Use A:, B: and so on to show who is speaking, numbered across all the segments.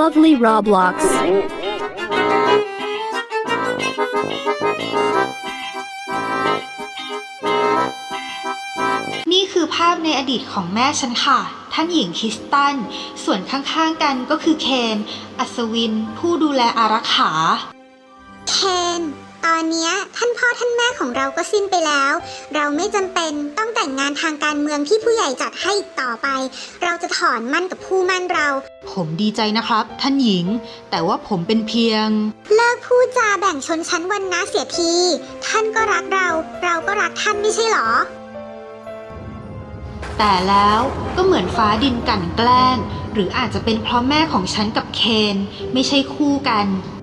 A: Lovely Roblox.
B: นี่คือภาพในอดีตของแม่ฉันค่ะ ท่านหญิงคริสตัน ส่วนข้างๆกันก็คือเคน อัศวิน ผู้ดูแลอารักขา
C: เคน ตอนเนี้ยท่านพ่อท่านแม่ของเราก็สิ้นไปแล้ว เราไม่จำเป็นต้องแต่งงานทางการเมืองที่ผู้ใหญ่จัดให้อีกต่อไป เราจะถอนมั่นกับผู้มั่นเรา
B: ผมดีใจนะครับ ท่านหญิง แต่ว่าผมเป็นเพียง
C: เลิกพูดจาแบ่งชนชั้นวรรณะเสียที ท่านก็รักเรา เราก็รักท่านไม่ใช่หรอ
B: แต่แล้วก็เหมือนฟ้าดินกลั่นแกล้ง หรืออาจจะเป็นเพราะแม่ของฉันกับเคน ไม่ใช่คู่กัน
C: แย่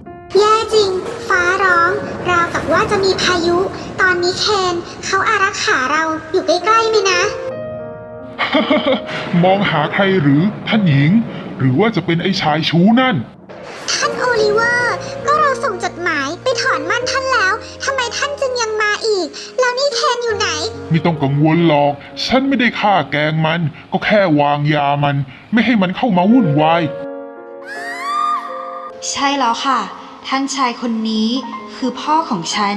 C: จริง ฟ้าร้อง ราวกับว่าจะมีพายุ ตอนนี้เคนเขาอารักขาเราอยู่ใกล้ๆไหมนะ
D: มองหาใครหรือท่านหญิง หรือว่าจะเป็นไอ้ชายชู้นั่น
C: ท่านโอลิเวอร์ ก็เราส่งจดหมายไปถอนมั่นท่านแล้วทำไมท่านจึงยังมาอีก แล้วนี่เคนอยู่ไหน
D: ไม่ต้องกังวลหรอก ฉันไม่ได้ฆ่าแกล้งมัน ก็แค่วางยามัน ไม่ให้มันเข้ามาวุ่นวาย
B: ใช่แล้วค่ะ ท่านชายคนนี้คือพ่อของฉัน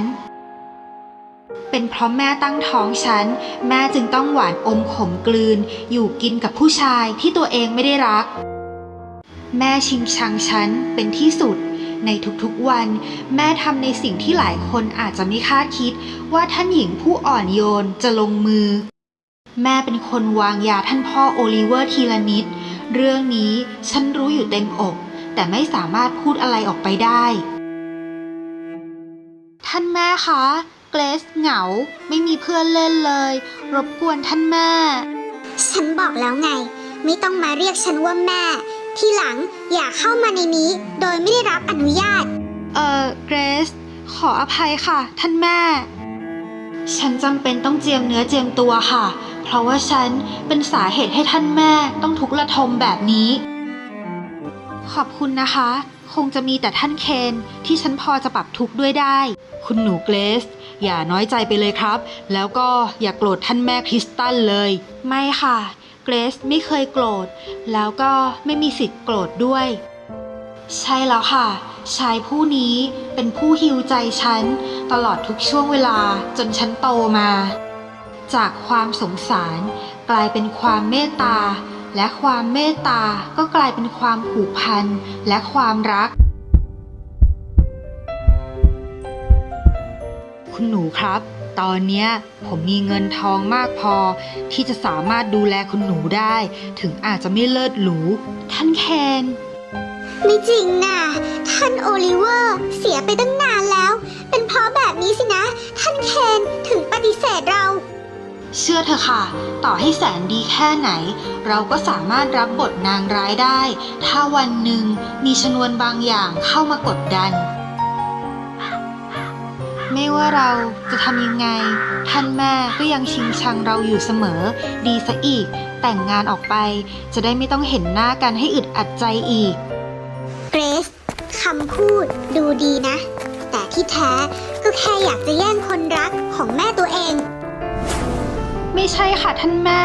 B: เป็นเพราะแม่ตั้งท้องฉัน แม่จึงต้องหวานอมขมกลืน อยู่กินกับผู้ชายที่ตัวเองไม่ได้รัก แม่ชิงชังฉันเป็นที่สุด ในทุกๆวัน แม่ทำในสิ่งที่หลายคนอาจจะไม่คาดคิด ว่าท่านหญิงผู้อ่อนโยนจะลงมือ แม่เป็นคนวางยาท่านพ่อโอลิเวอร์ทีละนิด เรื่องนี้ฉันรู้อยู่เต็มอก แต่ไม่สามารถพูดอะไรออกไปได้ ท่านแม่คะ เกรซเหงา ไม่มีเพื่อนเล่นเลย รบกวนท่านแม่
C: ฉันบอกแล้วไง ไม่ต้องมาเรียกฉันว่าแม่ ที่หลังอย่าเข้ามาในนี้ โดยไม่ได้รับอนุญาต
B: เอ่อ เกรซ ขออภัยค่ะ ท่านแม่ ฉันจำเป็นต้องเจียมเนื้อเจียมตัวค่ะ เพราะว่าฉันเป็นสาเหตุให้ท่านแม่ต้องทุกข์ระทมแบบนี้ ขอบคุณนะคะ คงจะมีแต่ท่านเคนที่ฉันพอจะปรับทุกข์ด้วยได้ คุณหนูเกรซอย่าน้อยใจไปเลยครับ แล้วก็อย่าโกรธท่านแม่คริสตันเลย ไม่ค่ะ เกรซไม่เคยโกรธ แล้วก็ไม่มีสิทธิ์โกรธด้วย ใช่แล้วค่ะ ชายผู้นี้เป็นผู้ฮิวใจฉัน ตลอดทุกช่วงเวลาจนฉันโตมา จากความสงสาร กลายเป็นความเมตตา และความเมตตาก็กลายเป็นความผูกพันและความรัก คุณหนูครับ ตอนนี้ผมมีเงินทองมากพอ ที่จะสามารถดูแลคุณหนูได้ ถึงอาจจะไม่เลิศหรู ท่านแคน
C: ไม่จริงนะท่านโอลิเวอร์ เสียไปตั้งนานแล้ว เป็นเพราะแบบนี้สินะ ท่านเคนถึงปฏิเสธเรา
B: เชื่อเถอะค่ะ ต่อให้แสนดีแค่ไหน เราก็สามารถรับบทนางร้ายได้ ถ้าวันหนึ่งมีชนวนบางอย่างเข้ามากดดัน ไม่ว่าเราจะทำยังไง ท่านแม่ก็ยังชิงชังเราอยู่เสมอ ดีซะอีก แต่งงานออกไป จะได้ไม่ต้องเห็นหน้ากันให้อึดอัดใจอีก
C: เกรซคำพูดดูดีนะ แต่ที่แท้ก็แค่อยากจะแย่งคนรักของแม่ตัวเอง
B: ไม่ใช่ค่ะท่านแม่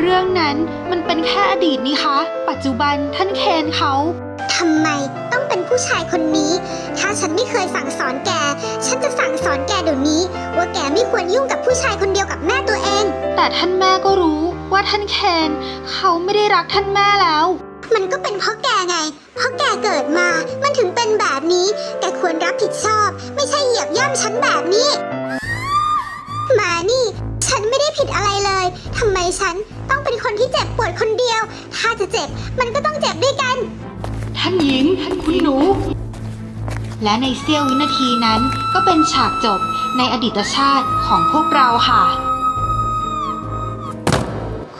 B: เรื่องนั้นมันเป็นแค่อดีตนี่คะ ปัจจุบันท่านเคนเขา
C: ทำไมต้องเป็นผู้ชายคนนี้ ถ้าฉันไม่เคยสั่งสอนแก ฉันจะสั่งสอนแกเดี๋ยวนี้ ว่าแกไม่ควรยุ่งกับผู้ชายคนเดียวกับแม่ตัวเอง
B: แต่ท่านแม่ก็รู้ว่าท่านเคนเขาไม่ได้รักท่านแม่แล้ว
C: มันก็เป็นเพราะแกไง เพราะแกเกิดมา มันถึงเป็นแบบนี้ แกควรรับผิดชอบ ไม่ใช่เหยียบย่ำฉันแบบนี้ มานี่ฉันไม่ได้ ผิดอะไรเลยทำไมฉันต้องเป็นคนที่เจ็บปวดคนเดียว ถ้าจะเจ็บมันก็ต้องเจ็บด้วยกัน
B: ท่านหญิงท่านคุณหนู และในเสี้ยววินาทีนั้นก็เป็นฉากจบในอดีตชาติของพวกเราค่ะ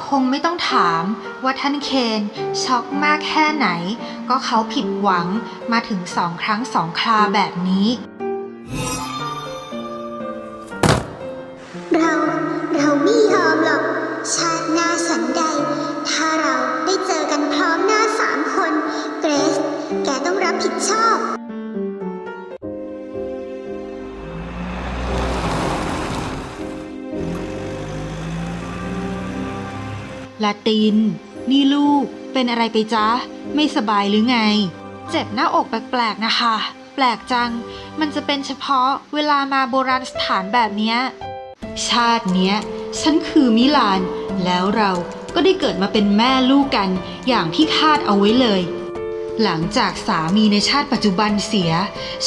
B: คงไม่ต้องถามว่าท่านเคนช็อกมากแค่ไหน ก็เขาผิดหวังมาถึงสองครั้งสองคราแบบนี้
C: ได้เจอกันพร้อมหน้าสามคน เกรซ แกต้องรับผิดชอบ
B: ลาติน นี่ลูก เป็นอะไรไปจ๊ะ ไม่สบายหรือไง เจ็บหน้าอกแปลกๆนะคะ แปลกจัง มันจะเป็นเฉพาะเวลามาโบราณสถานแบบเนี้ย ชาติเนี้ย ฉันคือมิลาน แล้วเรา ก็ได้เกิดมาเป็นแม่ลูกกันอย่างที่คาดเอาไว้เลย หลังจากสามีในชาติปัจจุบันเสีย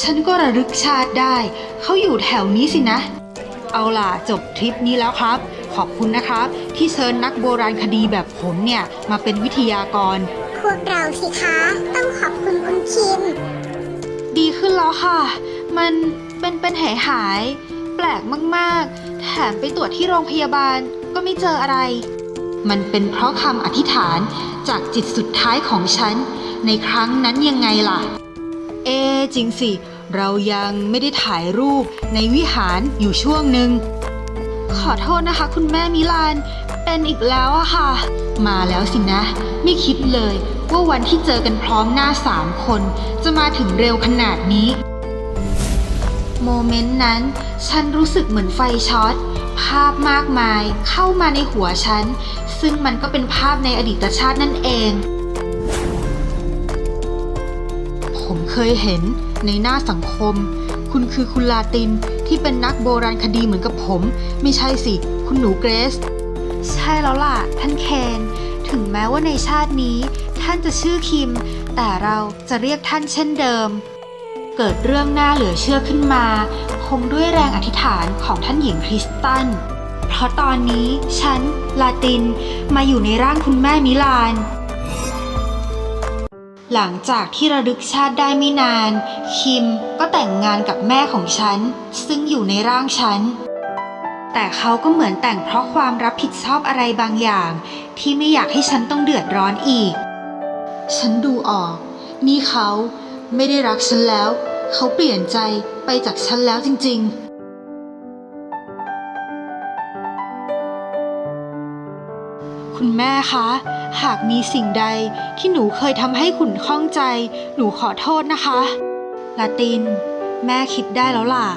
B: ฉันก็ระลึกชาติได้ เขาอยู่แถวนี้สินะ เอาล่ะจบทริปนี้แล้วครับ ขอบคุณนะครับ ที่เชิญนักโบราณคดีแบบผมเนี่ย มาเป็นวิทยากร
C: พวกเราสิคะ ต้องขอบคุณคุณคิม
B: ดีขึ้นแล้วค่ะ มันเป็นเป็นหายหายๆแปลกมาก ๆ แถมไปตรวจที่โรงพยาบาลก็ไม่เจออะไร มันเป็นเพราะคำอธิษฐานจากจิตสุดท้ายของฉัน ในครั้งนั้นยังไงล่ะ เอ จริงสิ เรายังไม่ได้ถ่ายรูปในวิหารอยู่ช่วงหนึ่ง ขอโทษนะคะ คุณแม่มิลาน เป็นอีกแล้วอะค่ะ มาแล้วสินะ ไม่คิดเลยว่าวันที่เจอกันพร้อมหน้าสามคน จะมาถึงเร็วขนาดนี้ โมเมนต์นั้น ฉันรู้สึกเหมือนไฟช็อต ภาพมากมายเข้ามาในหัวฉัน ซึ่งมันก็เป็นภาพในอดีตชาตินั่นเอง ผมเคยเห็นในหน้าสังคม คุณคือคุณลาตินที่เป็นนักโบราณคดีเหมือนกับผม ไม่ใช่สิ คุณหนูเกรซ ใช่แล้วล่ะ ท่านเคน ถึงแม้ว่าในชาตินี้ ท่านจะชื่อคิม แต่เราจะเรียกท่านเช่นเดิม เกิดเรื่องน่าเหลือเชื่อขึ้นมา คงด้วยแรงอธิษฐานของท่านหญิงคริสตัน เพราะตอนนี้ฉัน ลาตินมาอยู่ในร่างคุณแม่มิลาน หลังจากที่ระลึกชาติได้ไม่นาน คิมก็แต่งงานกับแม่ของฉัน ซึ่งอยู่ในร่างฉัน แต่เขาก็เหมือนแต่งเพราะความรับผิดชอบอะไรบางอย่าง ที่ไม่อยากให้ฉันต้องเดือดร้อนอีก ฉันดูออก นี่เขาไม่ได้รักฉันแล้ว เขาเปลี่ยนใจไปจากฉันแล้วจริง ๆคุณแม่คะ หากมีสิ่งใดที่หนูเคยทำให้ขุนข้องใจ หนูขอโทษนะคะลาติน แม่คิดได้แล้วล่ะ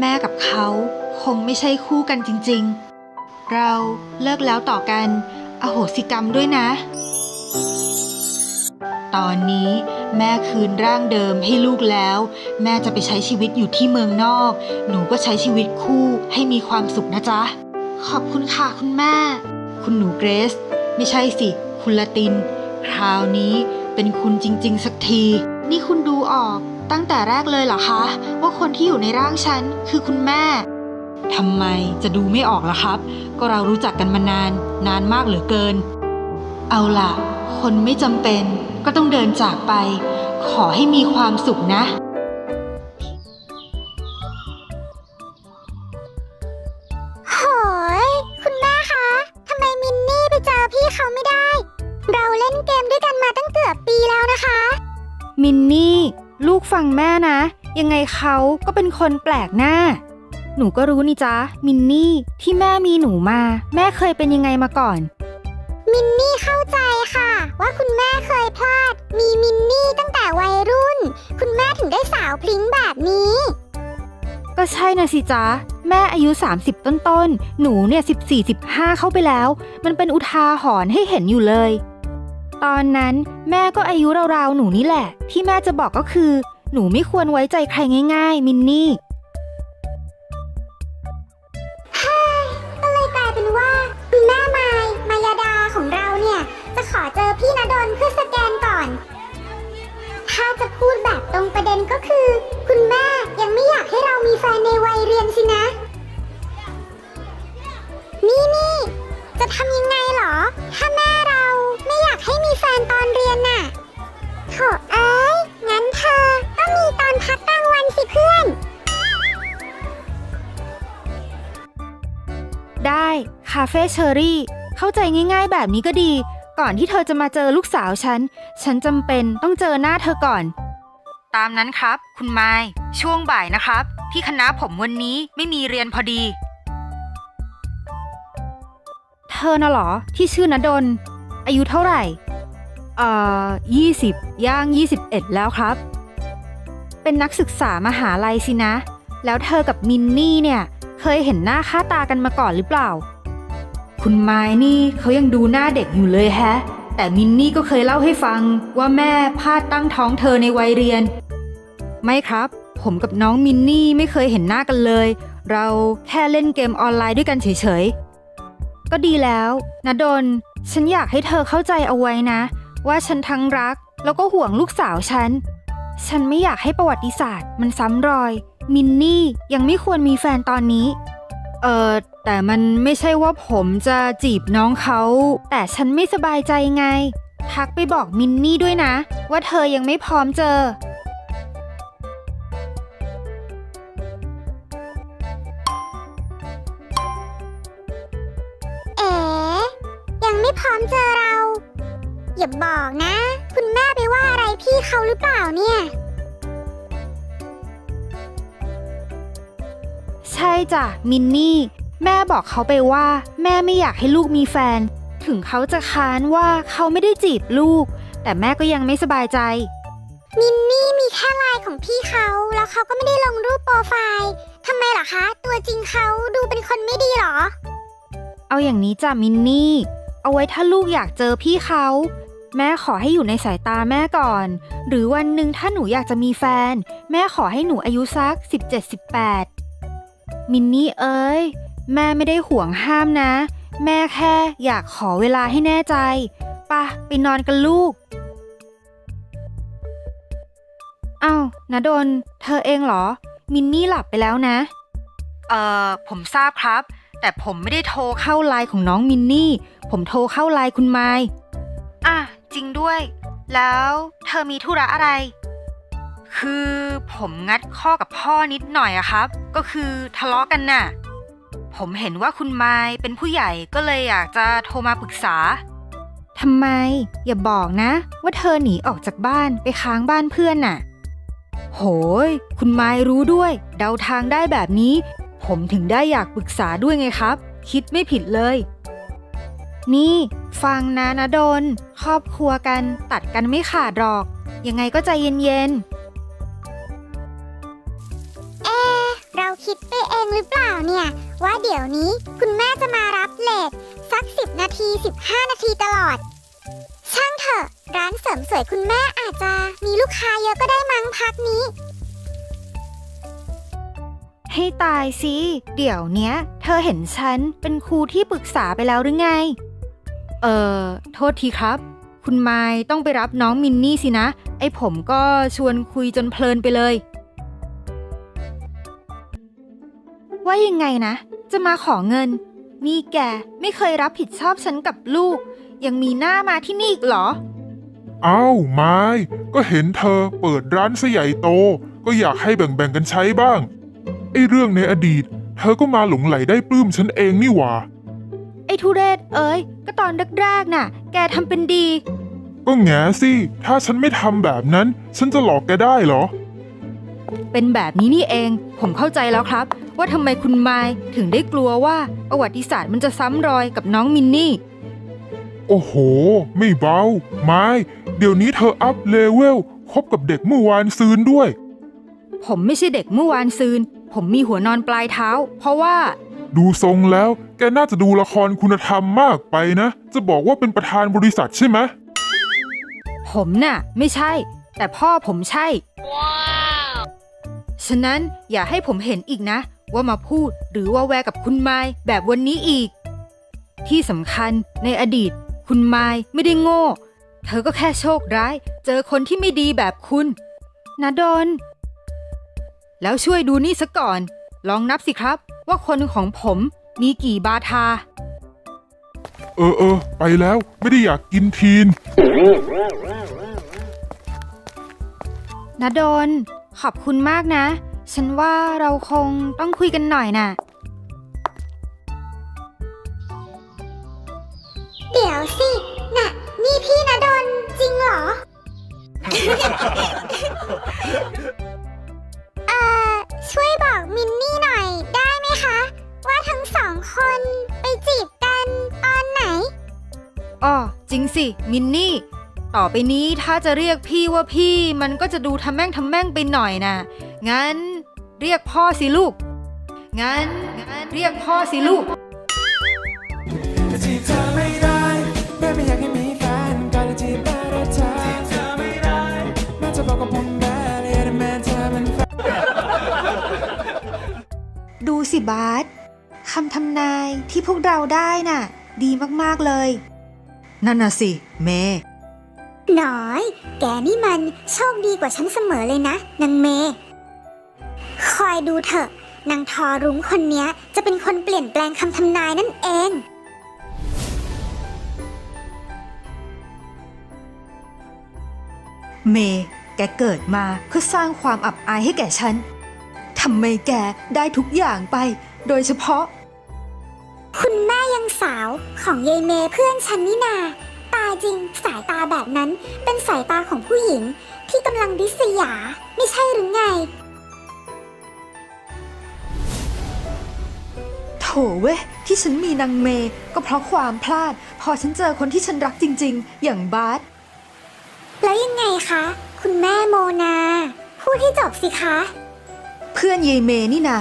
B: แม่กับเขาคงไม่ใช่คู่กันจริงๆ เราเลิกแล้วต่อกัน อโหสิกรรมด้วยนะ ตอนนี้ แม่คืนร่างเดิมให้ลูกแล้ว แม่จะไปใช้ชีวิตอยู่ที่เมืองนอก หนูก็ใช้ชีวิตคู่ให้มีความสุขนะจ๊ะ ขอบคุณค่ะคุณแม่ คุณหนูเกรซไม่ใช่สิ คุณละติน คราวนี้เป็นคุณจริง ๆ สักที นี่คุณดูออกตั้งแต่แรกเลยเหรอคะ ว่าคนที่อยู่ในร่างฉันคือคุณแม่ทำไมจะดูไม่ออกล่ะครับ ก็เรารู้จักกันมานาน นานมากเหลือเกิน เอาล่ะ คนไม่จำเป็นก็ต้องเดินจากไป ขอให้มีความสุขนะ
C: โหย คุณแม่คะ ทำไมมินนี่ไปเจอพี่เขาไม่ได้ เราเล่นเกมด้วยกันมาตั้งเกือบปีแล้วนะคะ
B: มินนี่ ลูกฟังแม่นะ ยังไงเขาก็เป็นคนแปลกหน้า หนูก็รู้นี่จ๊ะ มินนี่ที่แม่มีหนูมา แม่เคยเป็นยังไงมาก่อน
C: มินนี่เข้าใจค่ะ ว่าคุณแม่เคยพลาด มีมินนี่ตั้งแต่วัยรุ่น คุณแม่ถึงได้สาวพลิ้งแบบนี้
B: ก็ใช่นะสิจ๊ะ แม่อายุ 30ต้นๆหนูเนี่ย 14 15 เข้าไปแล้ว มันเป็นอุทาหรณ์ให้เห็นอยู่เลย ตอนนั้นแม่ก็อายุราวๆหนูนี่แหละ ที่แม่จะบอกก็คือ หนูไม่ควรไว้ใจใครง่าย ๆ มินนี่
C: พี่นดลเพื่อสแกนก่อน ถ้าจะพูดแบบตรงประเด็นก็คือ คุณแม่ยังไม่อยากให้เรามีแฟนในวัยเรียนสินะ นี่นี่จะทำยังไงเหรอ ถ้าแม่เราไม่อยากให้มีแฟนตอนเรียนน่ะโถเอ้ย งั้นเธอต้องมีตอนพักกลางวันสิเพื่อน
B: ได้ คาเฟ่เชอรี่ เข้าใจง่ายๆแบบนี้ก็ดี ก่อนที่เธอจะมาเจอลูกสาวฉัน ฉันจำเป็นต้องเจอหน้าเธอก่อน ตามนั้นครับ คุณไม้ช่วงบ่ายนะครับ ที่คณะผมวันนี้ไม่มีเรียนพอดี เธอน่ะเหรอ ที่ชื่อนดล อายุเท่าไหร่ เอ่อยี่สิบย่างยี่สิบเอ็ดแล้วครับ เป็นนักศึกษามหาลัยสินะ แล้วเธอกับมินนี่เนี่ย เคยเห็นหน้าค่าตากันมาก่อนหรือเปล่า คุณไม้นี่เขายังดูหน้าเด็กอยู่เลยแฮะ แต่มินนี่ก็เคยเล่าให้ฟังว่าแม่พลาดตั้งท้องเธอในวัยเรียน ไม่ครับ ผมกับน้องมินนี่ไม่เคยเห็นหน้ากันเลย เราแค่เล่นเกมออนไลน์ด้วยกันเฉยๆ ก็ดีแล้วนะดน ฉันอยากให้เธอเข้าใจเอาไว้นะ ว่าฉันทั้งรักแล้วก็ห่วงลูกสาวฉัน ฉันไม่อยากให้ประวัติศาสตร์มันซ้ำรอย มินนี่ยังไม่ควรมีแฟนตอนนี้ เออแต่มันไม่ใช่ว่าผมจะจีบน้องเขา แต่ฉันไม่สบายใจไง ทักไปบอกมินนี่ด้วยนะ ว่าเธอยังไม่พร้อมเจอ
C: เอ๋ยังไม่พร้อมเจอเรา อย่าบอกนะ คุณแม่ไปว่าอะไรพี่เขาหรือเปล่าเนี่ย
B: ใช่จ้ะมินนี่ แม่บอกเขาไปว่า แม่ไม่อยากให้ลูกมีแฟน ถึงเขาจะค้านว่าเขาไม่ได้จีบลูก แต่แม่ก็ยังไม่สบายใจ
C: มินนี่มีแค่ไลน์ของพี่เขาแล้วเขาก็ไม่ได้ลงรูปโปรไฟล์ทำไมล่ะคะ ตัวจริงเขาดูเป็นคนไม่ดีเหรอ
B: เอาอย่างนี้จ้ะมินนี่ เอาไว้ถ้าลูกอยากเจอพี่เขา แม่ขอให้อยู่ในสายตาแม่ก่อน หรือวันหนึ่งถ้าหนูอยากจะมีแฟน แม่ขอให้หนูอายุสัก 17-18 มินนี่เอ้ย แม่ไม่ได้ห่วงห้ามนะ แม่แค่อยากขอเวลาให้แน่ใจปะไปนอนกันลูกอ้าวนะดน เธอเองเหรอ มินนี่หลับไปแล้วนะ เอ่อ ผมทราบครับ แต่ผมไม่ได้โทรเข้าไลน์ของน้องมินนี่ ผมโทรเข้าไลน์คุณไมค์อะ จริงด้วย แล้วเธอมีธุระอะไร คือผมงัดข้อกับพ่อนิดหน่อยอะครับ ก็คือทะเลาะกันน่ะ ผมเห็นว่าคุณไมค์เป็นผู้ใหญ่ก็เลยอยากจะโทรมาปรึกษาทำไม อย่าบอกนะ ว่าเธอหนีออกจากบ้านไปค้างบ้านเพื่อนน่ะ โหย คุณไมค์รู้ด้วย เดาทางได้แบบนี้ ผมถึงได้อยากปรึกษาด้วยไงครับ คิดไม่ผิดเลย นี่ ฟังนะนะดน ครอบครัวกันตัดกันไม่ขาดหรอก ยังไงก็ใจเย็น
C: เเราคิดไปเองหรือเปล่าเนี่ย ว่าเดี๋ยวนี้คุณแม่จะมารับเลทสัก 10 นาที 15 นาทีตลอด ช่างเถอะ ร้านเสริมสวยคุณแม่อาจจะมีลูกค้าเยอะก็ได้มั้งพักนี้
B: ให้ตายสิเดี๋ยวเนี้ย เธอเห็นฉันเป็นครูที่ปรึกษาไปแล้วหรือไง เอ่อ โทษทีครับ คุณไมค์ต้องไปรับน้องมินนี่สินะ ไอผมก็ชวนคุยจนเพลินไปเลย ว่ายังไงนะ จะมาขอเงิน นี่แกไม่เคยรับผิดชอบฉันกับลูก ยังมีหน้ามาที่นี่อีกเหรอ
D: เอ้าไม้ก็เห็นเธอเปิดร้านซะใหญ่โต ก็อยากให้แบ่งๆกันใช้บ้างไอ้เรื่องในอดีต เธอก็มาหลงไหลได้ปลื้มฉันเองนี่หว่า
B: ไอ้ทุเรศเอ้ย ก็ตอนแรกๆน่ะ แกทำเป็นดี
D: ก็แง่สิ ถ้าฉันไม่ทำแบบนั้น ฉันจะหลอกแกได้เหรอ
B: เป็นแบบนี้นี่เอง ผมเข้าใจแล้วครับ ว่าทำไมคุณไมค์ถึงได้กลัวว่าประวัติศาสตร์มันจะซ้ำรอยกับน้องมินนี่
D: โอ้โห ไม่เบา ไม้ เดี๋ยวนี้เธออัพเลเวลคบกับเด็กเมื่อวานซืนด้วย
B: ผมไม่ใช่เด็กเมื่อวานซืน ผมมีหัวนอนปลายเท้า เพราะว่า
D: ดูทรงแล้วแกน่าจะดูละครคุณธรรมมากไปนะ จะบอกว่าเป็นประธานบริษัทใช่ไหม
B: ผมน่ะ ไม่ใช่ แต่พ่อผมใช่ ฉะนั้นอย่าให้ผมเห็นอีกนะ ว่ามาพูดหรือว่าแวกับคุณไม้แบบวันนี้อีก ที่สำคัญในอดีต คุณไม้ไม่ได้โง่ เธอก็แค่โชคร้าย เจอคนที่ไม่ดีแบบคุณนะดนแล้วช่วยดูนี่ซะก่อน ลองนับสิครับ ว่าคนของผมมีกี่บาทา
D: เออเออไปแล้วไม่ได้อยากกินทีน
B: นะดน ขอบคุณมากนะ ฉันว่าเราคงต้องคุยกันหน่อยน่ะ
C: เดี๋ยวสิ น่ะ นี่พี่นะดนจริงเหรอ เอ่อ ช่วยบอกมินนี่หน่อยได้ไหมคะ ว่าทั้งสองคนไปจีบกันตอนไหน
B: อ้อจริงสิ มินนี่ ต่อไปนี้ถ้าจะเรียกพี่ว่าพี่มันก็จะดูทำแม่งทำแม่งไปหน่อยนะ งั้นเรียกพ่อสิลูก งั้นเรียกพ่อสิลูก
A: ด้แม่ารจีด
B: ดูสิบาสคำทำนายที่พวกเราได้น่ะ ดีมาก ๆ เลย นั่นน่ะสิ เมย์
C: น้อย แกนี่มันโชคดีกว่าฉันเสมอเลยนะนางเม คอยดูเถอะนางทอรุ้งคนเนี้ยจะเป็นคนเปลี่ยนแปลงคำทำนายนั่นเอง
B: เม แกเกิดมาเพื่อสร้างความอับอายให้แก่ฉันทำไมแกได้ทุกอย่างไป โดยเฉพาะ
C: คุณแม่ยังสาวของยายเมเพื่อนฉันนี่นาตาจริง สายตาแบบนั้นเป็นสายตาของผู้หญิงที่กำลังดิษยา ไม่ใช่หรือไง
B: โถเว้ยที่ฉันมีนางเมก็เพราะความพลาด พอฉันเจอคนที่ฉันรักจริง ๆ อย่างบาส
C: แล้วยังไงคะ คุณแม่โมนา พูดให้จบสิคะ
B: เพื่อนเยายเมนี่นา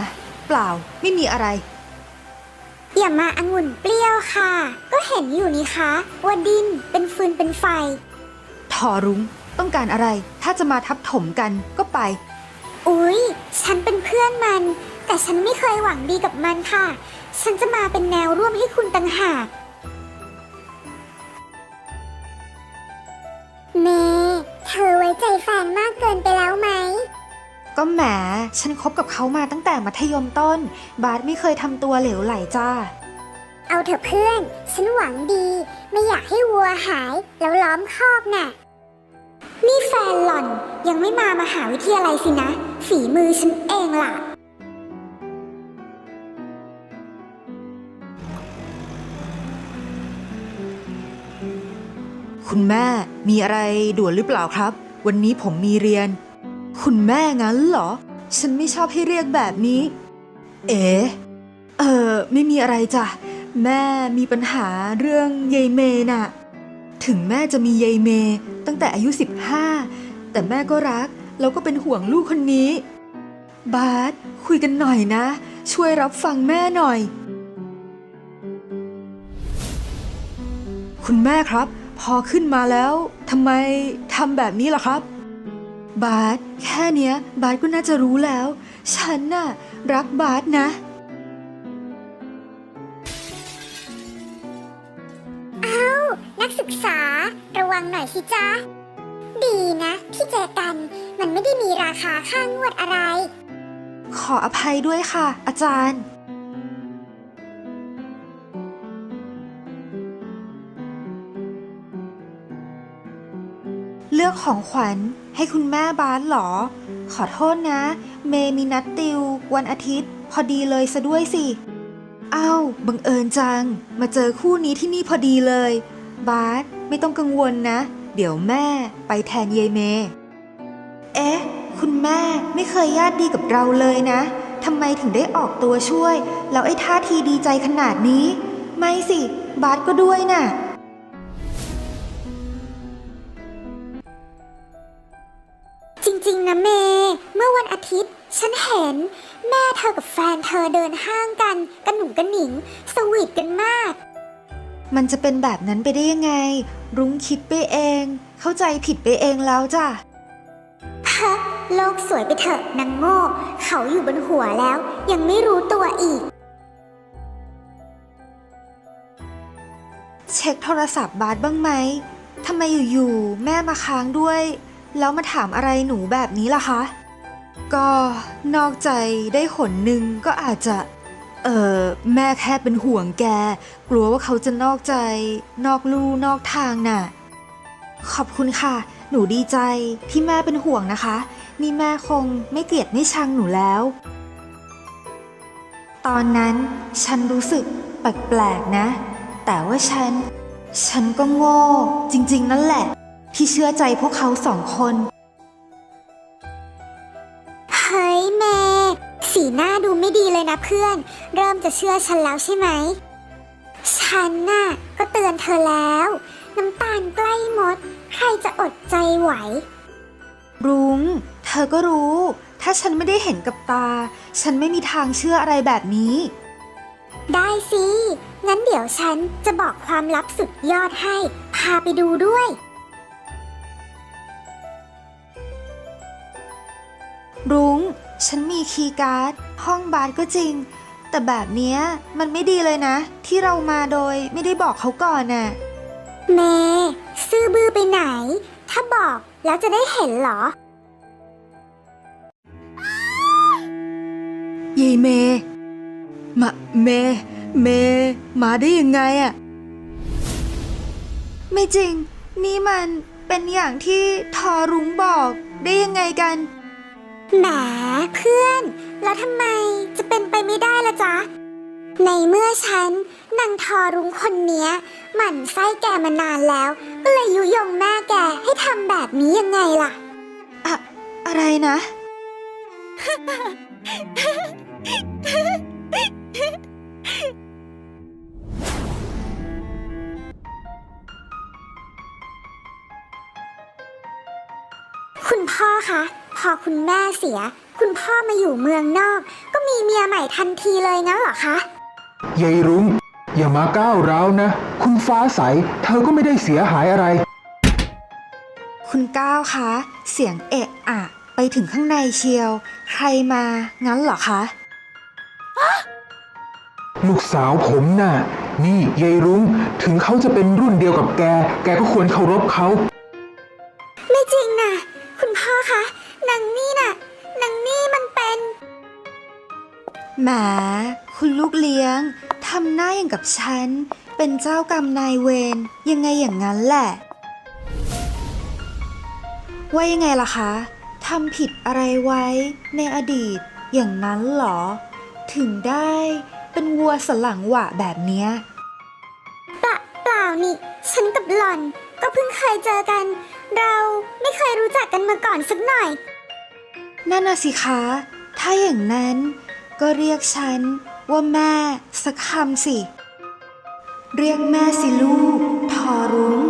B: เปล่าไม่มีอะไร
C: อย่ามาองุ่นเปรี้ยวค่ะ ก็เห็นอยู่นี่คะว่าดินเป็นฟืนเป็นไฟ
B: ทอรุ้งต้องการอะไร ถ้าจะมาทับถมกันก็ไป
C: อุ๊ย ฉันเป็นเพื่อนมัน แต่ฉันไม่เคยหวังดีกับมันค่ะ ฉันจะมาเป็นแนวร่วมให้คุณต่างหาก ก็แหม
B: ฉันคบกับเขามาตั้งแต่มัธยมต้น บาสไม่เคยทำตัวเหลวไหลจ้า
C: เอาเถอะเพื่อน ฉันหวังดี ไม่อยากให้วัวหายแล้วล้อมคอกน่ะ นี่แฟนหล่อนยังไม่มามหาวิทยาลัยสินะ ฝีมือฉันเองล่ะ
B: คุณแม่มีอะไรด่วนหรือเปล่าครับ วันนี้ผมมีเรียน คุณแม่งั้นเหรอ ฉันไม่ชอบให้เรียกแบบนี้ เอ๋เออไม่มีอะไรจ้ะ แม่มีปัญหาเรื่องยายเมน่ะ ถึงแม่จะมียายเม ตั้งแต่อายุ 15 แต่แม่ก็รัก แล้วก็เป็นห่วงลูกคนนี้ บาสคุยกันหน่อยนะ ช่วยรับฟังแม่หน่อย คุณแม่ครับ พอขึ้นมาแล้วทำไมทำแบบนี้ล่ะครับ บาสแค่เนี้ย บาสก็น่าจะรู้แล้ว ฉันน่ะ รักบาสนะ
C: นักศึกษา ระวังหน่อยสิจ๊ะ ดีนะที่เจอกัน มันไม่ได้มีราคาค่างวดอะไร
B: ขออภัยด้วยค่ะ อาจารย์ อกของขวัญให้คุณแม่บาสเหรอ ขอโทษนะ เมมีนัดติว วันอาทิตย์ พอดีเลยซะด้วยสิ เอ้าบังเอิญจัง มาเจอคู่นี้ที่นี่พอดีเลย บาสไม่ต้องกังวลนะ เดี๋ยวแม่ไปแทนเยายเม เอ๊ะ คุณแม่ไม่เคยญาติดีกับเราเลยนะทำไมถึงได้ออกตัวช่วย แล้วไอ้ท่าทีดีใจขนาดนี้ ไม่สิ บาสก็ด้วยน่ะ
C: อกับแฟนเธอเดินห้างกันกันหนุ่มกันหนิง สวีทกันมาก
B: มันจะเป็นแบบนั้นไปได้ยังไง รุ้งคิดไปเอง เข้าใจผิดไปเองแล้วจ้ะ
C: ฮะโลกสวยไปเถอะนางโง่ เขาอยู่บนหัวแล้ว ยังไม่รู้ตัวอีก
B: เช็คโทรศัพท์บาสบ้างไหมทำไมอยู่ๆแม่มาค้างด้วย แล้วมาถามอะไรหนูแบบนี้ล่ะคะ ก็นอกใจได้หนหนึ่งก็อาจจะ เออแม่แค่เป็นห่วงแก กลัวว่าเขาจะนอกใจ นอกลู่นอกทางน่ะ ขอบคุณค่ะ หนูดีใจที่แม่เป็นห่วงนะคะ นี่แม่คงไม่เกลียดไม่ชังหนูแล้ว ตอนนั้นฉันรู้สึกแปลกๆนะ แต่ว่าฉัน ฉันก็โง่จริงๆนั่นแหละ ที่เชื่อใจพวกเขาสองคน
C: สีหน้าดูไม่ดีเลยนะเพื่อน เริ่มจะเชื่อฉันแล้วใช่ไหม ฉันน่ะก็เตือนเธอแล้ว น้ำตาลใกล้หมด ใครจะอดใจไหว
B: รุง้ง เธอก็รู้ ถ้าฉันไม่ได้เห็นกับตา ฉันไม่มีทางเชื่ออะไรแบบนี้
C: ได้สิ งั้นเดี๋ยวฉันจะบอกความลับสุดยอดให้ พาไปดูด้วย
B: รุง้ง ฉันมีคีย์การ์ด ห้องบาร์ก็จริง แต่แบบเนี้ยมันไม่ดีเลยนะ ที่เรามาโดยไม่ได้บอกเขาก่อนน่ะ
C: เมย์ซื่อบื้อไปไหน ถ้าบอกแล้วจะได้เห็นเหรอ
B: ยายเมย์มาเมย์เมย์มาได้ยังไงอะไม่จริง นี่มันเป็นอย่างที่ทอรุ้งบอกได้ยังไงกัน
C: แหมเพื่อน แล้วทำไมจะเป็นไปไม่ได้ละจ๊ะ ในเมื่อฉันนางทอรุ้งคนเนี้ย หมั่นไส้แกมานานแล้ว ก็เลยยุยงแม่แกให้ทำแบบนี้ยังไงล่ะ
B: อะอะไรนะ
C: คุณพ่อคะ พอคุณแม่เสีย คุณพ่อมาอยู่เมืองนอก ก็มีเมียใหม่ทันทีเลยงั้นเหรอคะ
A: ยายรุ้งอย่ามาก้าวร้าวนะ คุณฟ้าใส เธอก็ไม่ได้เสียหายอะไร
B: คุณก้าวคะ เสียงเอะอะ ไปถึงข้างในเชียว ใครมางั้นเหรอคะ
A: ลูกสาวผมน่ะ นี่ยายรุ้งถึงเขาจะเป็นรุ่นเดียวกับแก แกก็ควรเคารพเขา
B: หมคุณลูกเลี้ยงทำหน้าอย่างกับฉัน เป็นเจ้ากรรมนายเวรยังไงอย่างนั้นแหละ ว่ายังไงล่ะคะทำผิดอะไรไว้ในอดีตอย่างนั้นเหรอ ถึงได้เป็นวัวสนหลังหวะแบบเนี้ย
C: เปล่าเปล่านี่ ฉันกับหล่อนก็เพิ่งเคยเจอกัน เราไม่เคยรู้จักกันมาก่อนสักหน่อย
B: นั่นน่ะสิคะ ถ้าอย่างนั้น ก็เรียกฉันว่าแม่สักคำสิ เรียกแม่สิลูกทอรุ้ง